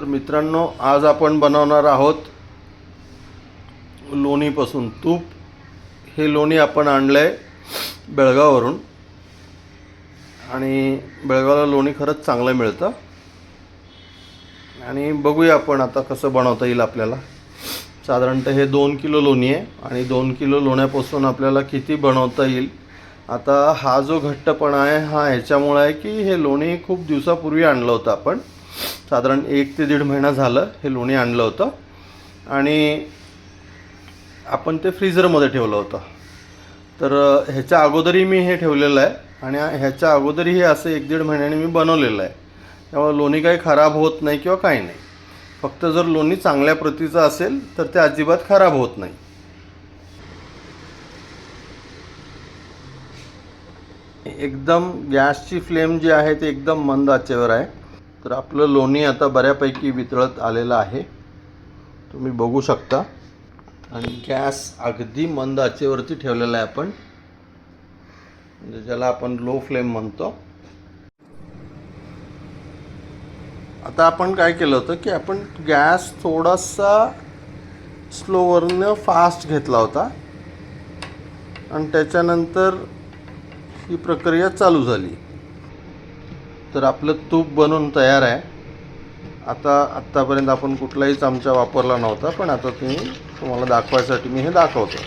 तर मित्रांनो आज आपण बनवणार आहोत लोणीपासून तूप. हे लोणी आपण आणलं आहे बेळगाववरून. आणि बेळगावला लोणी खरंच चांगलं मिळतं. आणि बघूया आपण आता कसं बनवता येईल आपल्याला. साधारणतः हे दोन किलो लोणी आहे आणि दोन किलो लोण्यापासून आपल्याला किती बनवता येईल. आता हा जो घट्टपणा आहे हा ह्याच्यामुळं आहे की हे लोणी खूप दिवसापूर्वी आणलं होतं आपण. साधारण एक ते दीड महिना झालं हे लोणी आणलं होतं. आणि आपण ते फ्रीजरमध्ये ठेवलं होतं. तर ह्याच्या अगोदरही मी हे ठेवलेलं आहे आणि ह्याच्या अगोदरही हे असं एक दीड महिन्याने मी बनवलेलं आहे. त्यामुळे लोणी काही खराब होत नाही किंवा काही नाही. फक्त जर लोणी चांगल्या प्रतीचं असेल तर ते अजिबात खराब होत नाही. एकदम गॅसची फ्लेम जी आहे ती एकदम मंद आचेवर आहे. तर आपलं लोणी आता बऱ्यापैकी वितळत आलेलं आहे. तुम्ही बघू शकता. आणि गॅस अगदी मंद आचेवरती ठेवलेला आहे आपण. म्हणजे ज्याला आपण लो फ्लेम म्हणतो. आता आपण काय केलं होतं की आपण गॅस थोडासा स्लोवरनं फास्ट घेतला होता. आणि त्याच्यानंतर ही प्रक्रिया चालू झाली. तर आपलं तूप बनून तयार आहे. आता आत्तापर्यंत आपण कुठलाही चमचा वापरला नव्हता पण आता तुम्ही तुम्हाला दाखवायसाठी मी हे दाखवतो.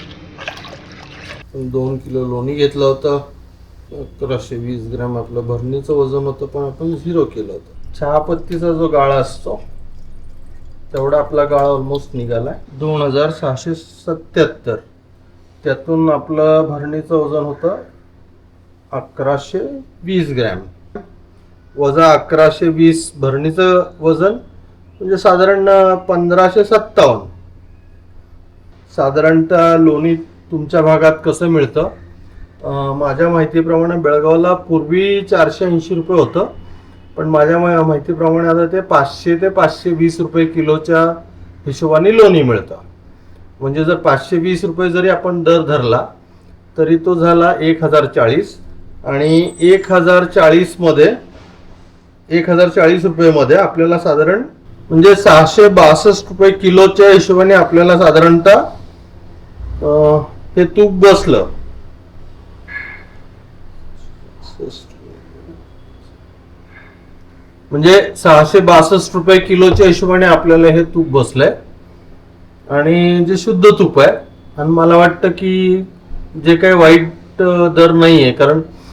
दोन किलो लोणी घेतलं होतं. अकराशे वीस ग्रॅम आपलं भरणीचं वजन होतं पण आपण झिरो केलं होतं. चहापत्तीचा जो गाळा असतो तेवढा आपला गाळा ऑलमोस्ट निघालाय दोन हजार सहाशे सत्याहत्तर. त्यातून आपलं भरणीचं वजन होतं अकराशे वीस ग्रॅम. वजा अकराशे वीस भरणीचं वजन म्हणजे साधारण पंधराशे सत्तावन्न. साधारणतः लोणी तुमच्या भागात कसं मिळतं? माझ्या माहितीप्रमाणे बेळगावला पूर्वी चारशे ऐंशी रुपये होतं पण माझ्या माहितीप्रमाणे आता ते पाचशे ते पाचशे वीस रुपये किलोच्या हिशोबाने लोणी मिळतं. म्हणजे जर पाचशे वीस रुपये जरी आपण दर धरला तरी तो झाला एक हजार चाळीस. आणि एक हजार चाळीसमध्ये एक हजार चाळीस रुपयेमध्ये आपल्याला साधारण म्हणजे सहाशे बासष्ट रुपये किलोच्या हिशोबाने आपल्याला साधारणतः हे तूप बसलं. म्हणजे सहाशे बासष्ट रुपये किलोच्या हिशोबाने आपल्याला हे तूप बसलंय. आणि जे शुद्ध तूप आहे आणि मला वाटतं की जे काही वाईट दर नाही आहे कारण